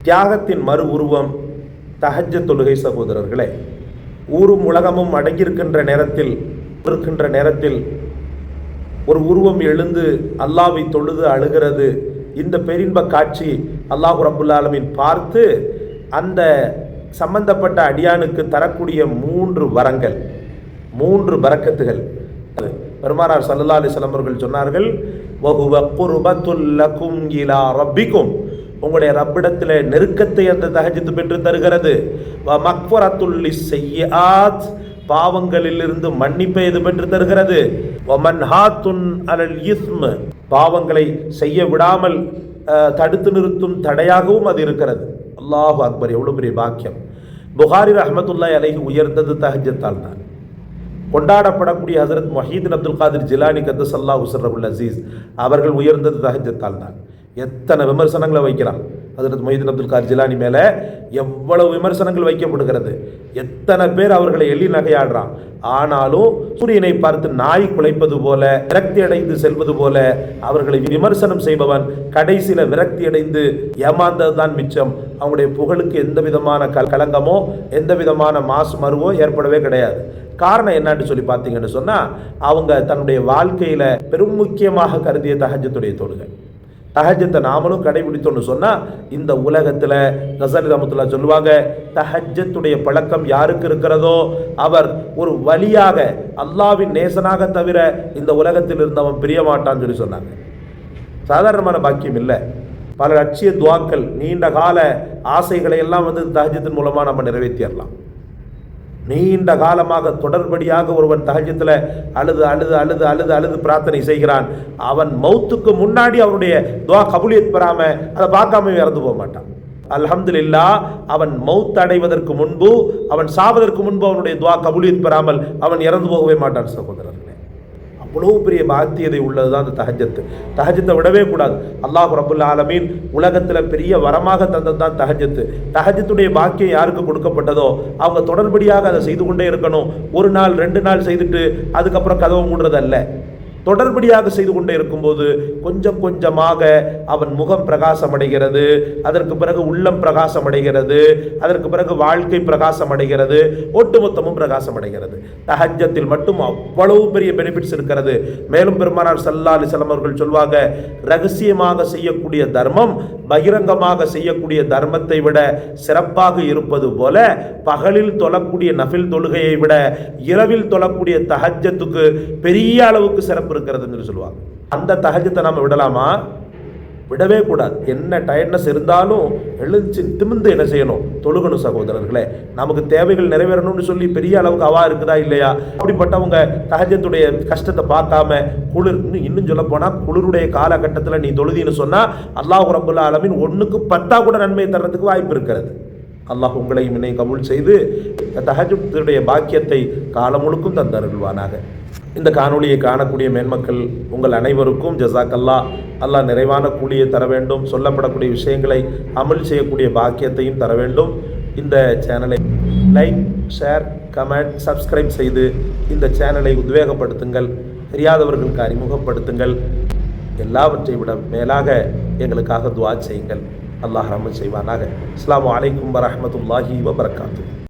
தியாகத்தின் மறு உருவம் தகஜ தொழுகை சகோதரர்களே ஊரும் உலகமும் அடங்கியிருக்கின்ற நேரத்தில் இருக்கின்ற நேரத்தில் ஒரு உருவம் எழுந்து அல்லாவை தொழுது அழுகிறது. இந்த பெரின்ப காட்சி அல்லாஹு ரபுல்லாலமின் பார்த்து அந்த சம்பந்தப்பட்ட அடியானுக்கு தரக்கூடிய மூன்று வரங்கள் மூன்று வரக்கத்துகள் பெருமானார் சல்லல்லா அலிஸ்லாம் அவர்கள் சொன்னார்கள் வஹுவ குர்பத்துல் இலா ரப்பிக்கும். உங்களுடைய ரப்பிடத்தில் நெருக்கத்தை அந்த தகஜித்து பெற்று தருகிறது. வ மக்ஃபரத்துல் செய்யாத் பாவங்களிலிருந்து மன்னிப்பை இது பெற்று தருகிறது. வமன்ஹாத்துன் அலல் இஸ்ம் பாவங்களை செய்ய விடாமல் தடுத்து நிறுத்தும் தடையாகவும் அது இருக்கிறது. அல்லாஹு அக்பர் எவ்வளோ பெரிய பாக்கியம். புகாரி ரஹமத்துல்லாய் அலைஹி உயர்ந்தது தஹஜத்தால் தான். கொண்டாடப்படக்கூடிய ஹசரத் மொஹீதீன் அப்துல் காதிர் ஜிலானி கத்தஸ் உசர் அபுல் அசீஸ் அவர்கள் உயர்ந்தது தஹஜத்தால் தான். எத்தனை விமர்சனங்களை வைக்கிறான் ஹசரத் மொஹீதீன் அப்துல் கார் ஜிலானி மேலே எவ்வளவு விமர்சனங்கள் வைக்கப்படுகிறது? எத்தனை பேர் அவர்களை எள்ளி நகையாடுறான்? ஆனாலும் சூரியனை பார்த்து நாய் குலைப்பது போல விரக்தி அடைந்து செல்வது போல அவர்களை விமர்சனம் செய்பவன் கடைசியில் விரக்தி அடைந்து ஏமாந்தது தான் மிச்சம். அவங்களுடைய புகழுக்கு எந்த விதமான கல் கலங்கமோ எந்த விதமான மாசு மருவோ ஏற்படவே கிடையாது. காரணம் என்னன்னு சொல்லி பார்த்தீங்கன்னு சொன்னால் அவங்க தன்னுடைய வாழ்க்கையில் பெரும் முக்கியமாக கருதிய தகஜத்துடைய தொழுகை தஹஜத்தை நாமளும் கடைபிடித்தோம்னு சொன்னால் இந்த உலகத்தில் கசல் ரமத்துல்லா சொல்லுவாங்க தஹஜத்துடைய பழக்கம் யாருக்கு இருக்கிறதோ அவர் ஒரு வழியாக அல்லாவின் நேசனாக தவிர இந்த உலகத்தில் இருந்தவன் பிரிய மாட்டான்னு சொல்லி சொன்னாங்க. சாதாரணமான பாக்கியம் இல்லை. பல லட்சிய துவாக்கள் நீண்ட கால ஆசைகளை எல்லாம் வந்து தஹஜத்தின் மூலமாக நம்ம நிறைவேற்றிடலாம். நீண்ட காலமாக தொடர்படியாக ஒருவன் தகஜத்தில் அழுது அழுது அழுது அழுது அழுது பிரார்த்தனை செய்கிறான். அவன் மௌத்துக்கு முன்னாடி அவனுடைய துவா கபூலியத் பெறாமல் அதை பார்க்காம இறந்து போக மாட்டான். அல்ஹம்துலில்லா அவன் மௌத் அடைவதற்கு முன்பு அவன் சாவதற்கு முன்பு அவனுடைய துவா கபூலியத் பெறாமல் அவன் இறந்து போகவே மாட்டான் சகோதரர்கள். அவ்வளோ பெரிய பாத்தியதை உள்ளது தான் அந்த தஹஜத்து தஹஜத்தை விடவே கூடாது. அல்லாஹ் ரபுல் ஆலமீன் உலகத்தில் பெரிய வரமாக தந்தது தான் தஹஜத்து தஹஜத்துடைய பாக்கியம் யாருக்கு கொடுக்கப்பட்டதோ அவங்க தொடர்படியாக அதை செய்து கொண்டே இருக்கணும். ஒரு நாள் ரெண்டு நாள் செய்துட்டு அதுக்கப்புறம் கதவு மூடுறதல்ல. தொடர்படியாக செய்து கொண்டே இருக்கும்போது கொஞ்சம் கொஞ்சமாக அவன் முகம் பிரகாசம் அடைகிறது அதற்கு பிறகு உள்ளம் பிரகாசம் அடைகிறது அதற்கு பிறகு வாழ்க்கை பிரகாசம் அடைகிறது ஒட்டுமொத்தமும் பிரகாசம் அடைகிறது தஹஜத்தில் மட்டும் அவ்வளவு பெரிய பெனிஃபிட்ஸ் இருக்கிறது. மேலும் பெருமானார் சல்லா அலிசல்லாம் அவர்கள் சொல்வாங்க ரகசியமாக செய்யக்கூடிய தர்மம் பகிரங்கமாக செய்யக்கூடிய தர்மத்தை விட சிறப்பாக இருப்பது போல பகலில் தொழக்கூடிய நஃபில் தொழுகையை விட இரவில் தொழக்கூடிய தஹஜத்துக்கு பெரிய அளவுக்கு சிறப்பு இருக்கிறதுன்னு சொல்லுவாங்க. அந்த தகஜத்தை நாம விடலாமா? விடவே கூடாது. என்ன டயர்ட்னஸ் இருந்தாலும் எழுந்துச்சு திமிந்து என்ன செய்யணும்? தொழுகணும் சகோதரர்களே. நமக்கு தேவைகள் நிறைவேறணும்னு சொல்லி பெரிய அளவுக்கு அவா இருக்குதா இல்லையா? அப்படிப்பட்டவங்க தகஜத்துடைய கஷ்டத்தை பார்க்காம குளிர் இன்னும் இன்னும் சொல்ல போனால் குளிருடைய காலகட்டத்தில் நீ தொழுதின்னு சொன்னால் அல்லாஹ் ரபுல்லா அளவின் ஒன்றுக்கு பத்தா கூட நன்மை தர்றதுக்கு வாய்ப்பு இருக்கிறது. அல்லாஹ் உங்களையும் என்னை கபுல் செய்து தஹஜத்துடைய பாக்கியத்தை காலம் முழுக்கும் தந்தருள்வானாக. இந்த காணொளியை காணக்கூடிய மேன்மக்கள் உங்கள் அனைவருக்கும் ஜசாக்கல்லா அல்லாஹ் நிறைவான கூலியை தர வேண்டும். சொல்லப்படக்கூடிய விஷயங்களை அமல் செய்யக்கூடிய பாக்கியத்தையும் தர வேண்டும். இந்த சேனலை லைக் ஷேர் கமெண்ட் சப்ஸ்கிரைப் செய்து இந்த சேனலை உத்வேகப்படுத்துங்கள். தெரியாதவர்களுக்கு அறிமுகப்படுத்துங்கள் எல்லாவற்றை விட மேலாக எங்களுக்காக துவா செய்யுங்கள். அல்லாஹ் ரஹ்மத் செய்வானாக. அஸ்லாம் வலைக்கம் வரமத்துல்லாஹி வபர்காத்து